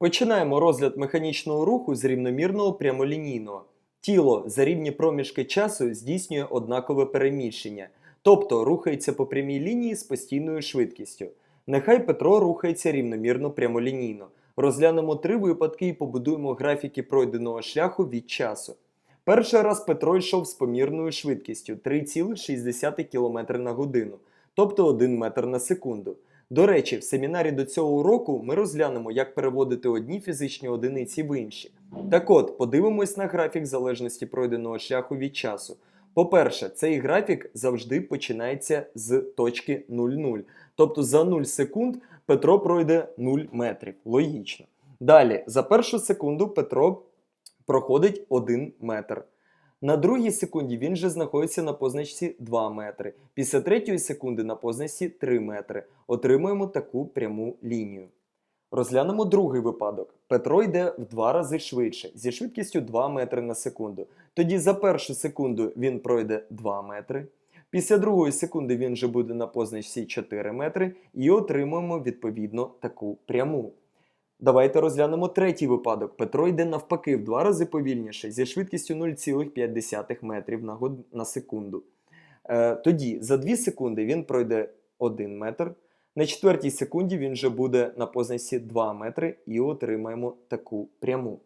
Починаємо розгляд механічного руху з рівномірного прямолінійного. Тіло за рівні проміжки часу здійснює однакове переміщення, тобто рухається по прямій лінії з постійною швидкістю. Нехай Петро рухається рівномірно прямолінійно. Розглянемо три випадки і побудуємо графіки пройденого шляху від часу. Перший раз Петро йшов з помірною швидкістю 3,6 км на годину, тобто 1 метр на секунду. До речі, в семінарі до цього уроку ми розглянемо, як переводити одні фізичні одиниці в інші. Так от, подивимось на графік залежності пройденого шляху від часу. По-перше, цей графік завжди починається з точки 0,0. Тобто за 0 секунд Петро пройде 0 метрів. Логічно. Далі, за першу секунду Петро проходить 1 метр. На другій секунді він вже знаходиться на позначці 2 метри. Після третьої секунди на позначці 3 метри. Отримуємо таку пряму лінію. Розглянемо другий випадок. Петро йде в два рази швидше, зі швидкістю 2 метри на секунду. Тоді за першу секунду він пройде 2 метри. Після другої секунди він вже буде на позначці 4 метри і отримуємо відповідно таку пряму. Давайте розглянемо третій випадок. Петро йде навпаки в два рази повільніше зі швидкістю 0,5 метрів на, год... на секунду. Е, тоді за 2 секунди він пройде 1 метр. На четвертій секунді він вже буде на позначці 2 метри і отримаємо таку пряму.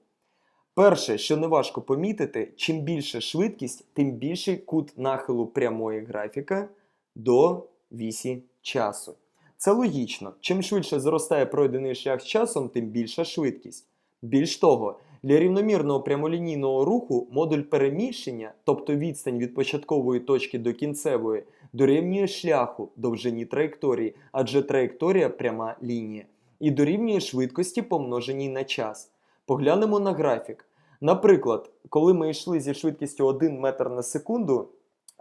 Перше, що не важко помітити, чим більша швидкість, тим більший кут нахилу прямої графіка до вісі часу. Це логічно. Чим швидше зростає пройдений шлях з часом, тим більша швидкість. Більш того, для рівномірного прямолінійного руху модуль переміщення, тобто відстань від початкової точки до кінцевої, дорівнює шляху довжині траєкторії, адже траєкторія пряма лінія, і дорівнює швидкості помноженій на час. Поглянемо на графік. Наприклад, коли ми йшли зі швидкістю 1 метр на секунду,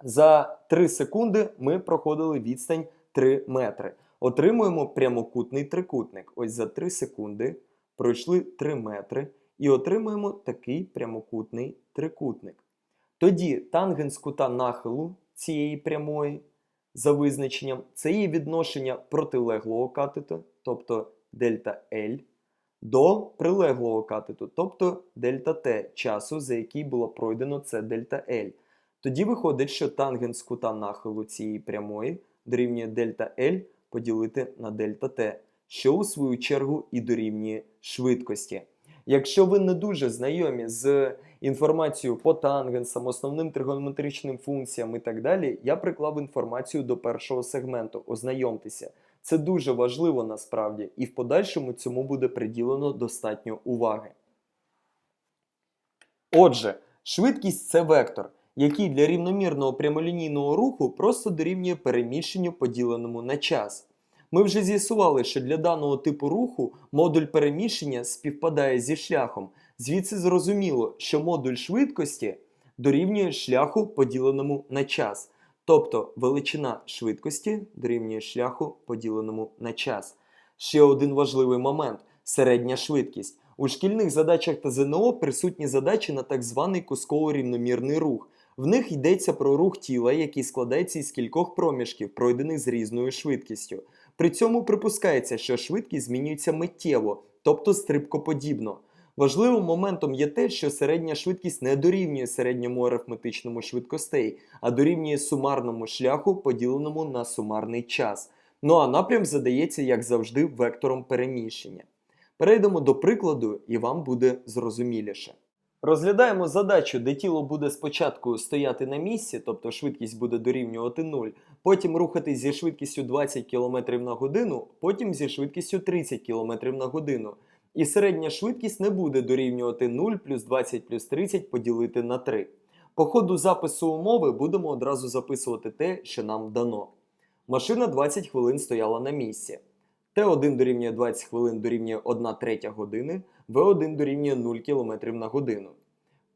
за 3 секунди ми проходили відстань 3 метри. Отримуємо прямокутний трикутник. Ось за 3 секунди пройшли 3 метри і отримуємо такий прямокутний трикутник. Тоді тангенс кута нахилу цієї прямої за визначенням це є відношення протилеглого катету, тобто дельта L, до прилеглого катету, тобто дельта Т часу, за який було пройдено це дельта L. Тоді виходить, що тангенс кута нахилу цієї прямої дорівнює дельта L поділити на дельта Т, що у свою чергу і дорівнює швидкості. Якщо ви не дуже знайомі з інформацією по тангенсам, основним тригонометричним функціям і так далі, я приклав інформацію до першого сегменту. Ознайомтеся. Це дуже важливо насправді, і в подальшому цьому буде приділено достатньо уваги. Отже, швидкість це вектор, який для рівномірного прямолінійного руху просто дорівнює переміщенню, поділеному на час. Ми вже з'ясували, що для даного типу руху модуль переміщення співпадає зі шляхом. Звідси зрозуміло, що модуль швидкості дорівнює шляху, поділеному на час. Тобто величина швидкості дорівнює шляху, поділеному на час. Ще один важливий момент середня швидкість. У шкільних задачах та ЗНО присутні задачі на так званий кусково-рівномірний рух. В них йдеться про рух тіла, який складається із кількох проміжків, пройдених з різною швидкістю. При цьому припускається, що швидкість змінюється миттєво, тобто стрибкоподібно. Важливим моментом є те, що середня швидкість не дорівнює середньому арифметичному швидкостей, а дорівнює сумарному шляху, поділеному на сумарний час. Ну а напрям задається, як завжди, вектором переміщення. Перейдемо до прикладу, і вам буде зрозуміліше. Розглядаємо задачу, де тіло буде спочатку стояти на місці, тобто швидкість буде дорівнювати 0, потім рухатись зі швидкістю 20 км на годину, потім зі швидкістю 30 км на годину. І середня швидкість не буде дорівнювати 0 плюс 20 плюс 30 поділити на 3. По ходу запису умови будемо одразу записувати те, що нам дано. Машина 20 хвилин стояла на місці. Т1 дорівнює 20 хвилин дорівнює 1 третя години, В1 дорівнює 0 км на годину.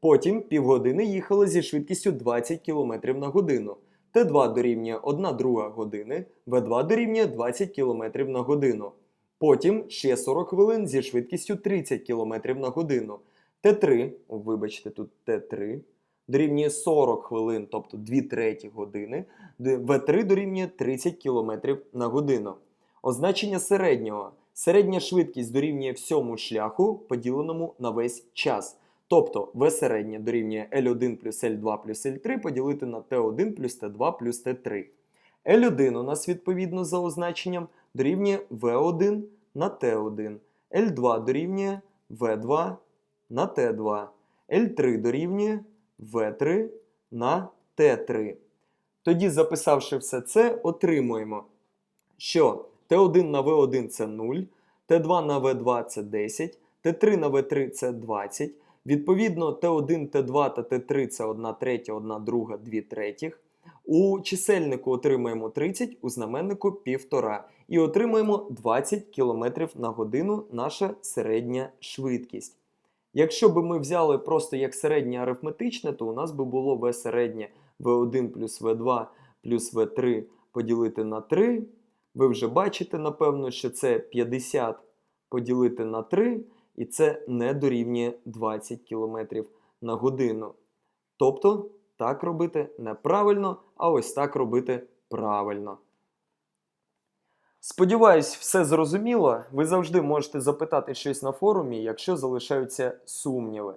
Потім півгодини їхали зі швидкістю 20 км на годину. Т2 дорівнює 1 друга години, В2 дорівнює 20 км на годину. Потім ще 40 хвилин зі швидкістю 30 км на годину. Т3, вибачте, тут Т3, дорівнює 40 хвилин, тобто 2 треті години. В3 дорівнює 30 км на годину. Означення середнього. Середня швидкість дорівнює всьому шляху, поділеному на весь час. Тобто V середня дорівнює L1 плюс L2 плюс L3 поділити на T1 плюс T2 плюс T3. L1 у нас відповідно за означенням дорівнює V1 на T1. L2 дорівнює V2 на T2. L3 дорівнює V3 на T3. Тоді, записавши все це, отримуємо, що T1 на V1 це 0, T2 на V2 це 10, T3 на V3 це 20. Відповідно, Т1, Т2 та Т3 це 1 третя, 1 друга, 2 третіх. У чисельнику отримаємо 30, у знаменнику 1,5. І отримаємо 20 км на годину наша середня швидкість. Якщо б ми взяли просто як середнє арифметичне, то у нас би було В середнє В1 плюс В2 плюс В3 поділити на 3. Ви вже бачите, напевно, що це 50 поділити на 3, і це не дорівнює 20 км на годину. Тобто, так робити неправильно, а ось так робити правильно. Сподіваюсь, все зрозуміло. Ви завжди можете запитати щось на форумі, якщо залишаються сумніви.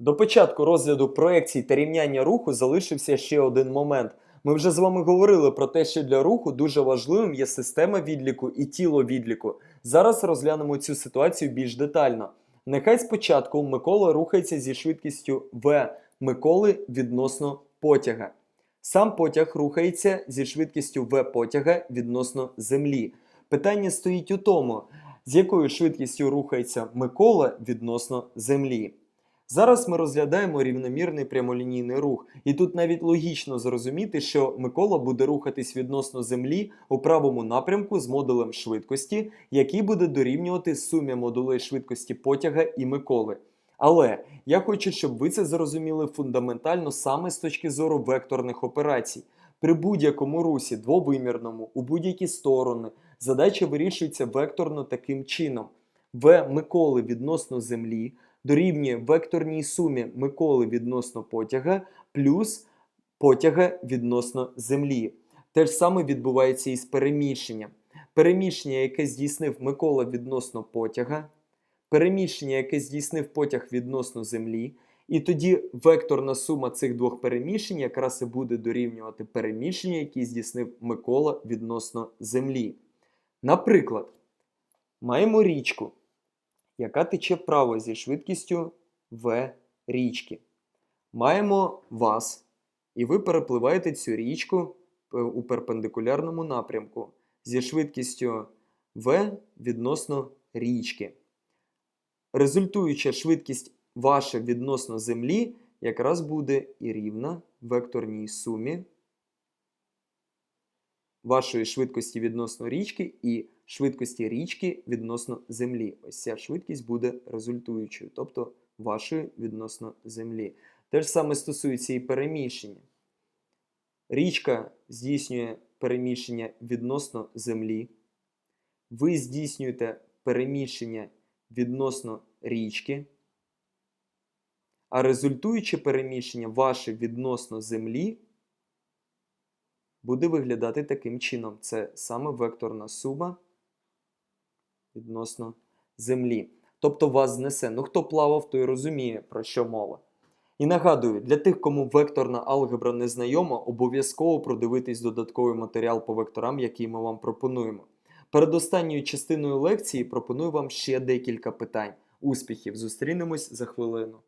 До початку розгляду проекцій та рівняння руху залишився ще один момент. Ми вже з вами говорили про те, що для руху дуже важливим є система відліку і тіло відліку. Зараз розглянемо цю ситуацію більш детально. Нехай спочатку Микола рухається зі швидкістю v Миколи відносно потяга. Сам потяг рухається зі швидкістю v потяга відносно землі. Питання стоїть у тому, з якою швидкістю рухається Микола відносно землі. Зараз ми розглядаємо рівномірний прямолінійний рух, і тут навіть логічно зрозуміти, що Микола буде рухатись відносно землі у правому напрямку з модулем швидкості, який буде дорівнювати сумі модулей швидкості потяга і Миколи. Але я хочу, щоб ви це зрозуміли фундаментально саме з точки зору векторних операцій. При будь-якому русі двовимірному у будь-які сторони задача вирішується векторно таким чином: В Миколи відносно землі дорівнює векторній сумі Миколи відносно потяга плюс потяга відносно землі. Те ж саме відбувається і з переміщенням. Переміщення, яке здійснив Микола відносно потяга, переміщення, яке здійснив потяг відносно землі, і тоді векторна сума цих двох переміщень якраз і буде дорівнювати переміщення, яке здійснив Микола відносно землі. Наприклад, маємо річку, яка тече вправо зі швидкістю v річки. Маємо вас, і ви перепливаєте цю річку е, у перпендикулярному напрямку зі швидкістю v відносно річки. Результуюча швидкість ваша відносно землі якраз буде і рівна векторній сумі вашої швидкості відносно річки і швидкості річки відносно землі. Ось ця швидкість буде результуючою, тобто вашої відносно землі. Те ж саме стосується і переміщення. Річка здійснює переміщення відносно землі. Ви здійснюєте переміщення відносно річки. А результуюче переміщення ваше відносно землі буде виглядати таким чином. Це саме векторна сума відносно землі. Тобто вас знесе. Ну, хто плавав, той розуміє, про що мова. І нагадую, для тих, кому векторна алгебра не знайома, обов'язково продивитись додатковий матеріал по векторам, який ми вам пропонуємо. Перед останньою частиною лекції пропоную вам ще декілька питань. Успіхів! Зустрінемось за хвилину.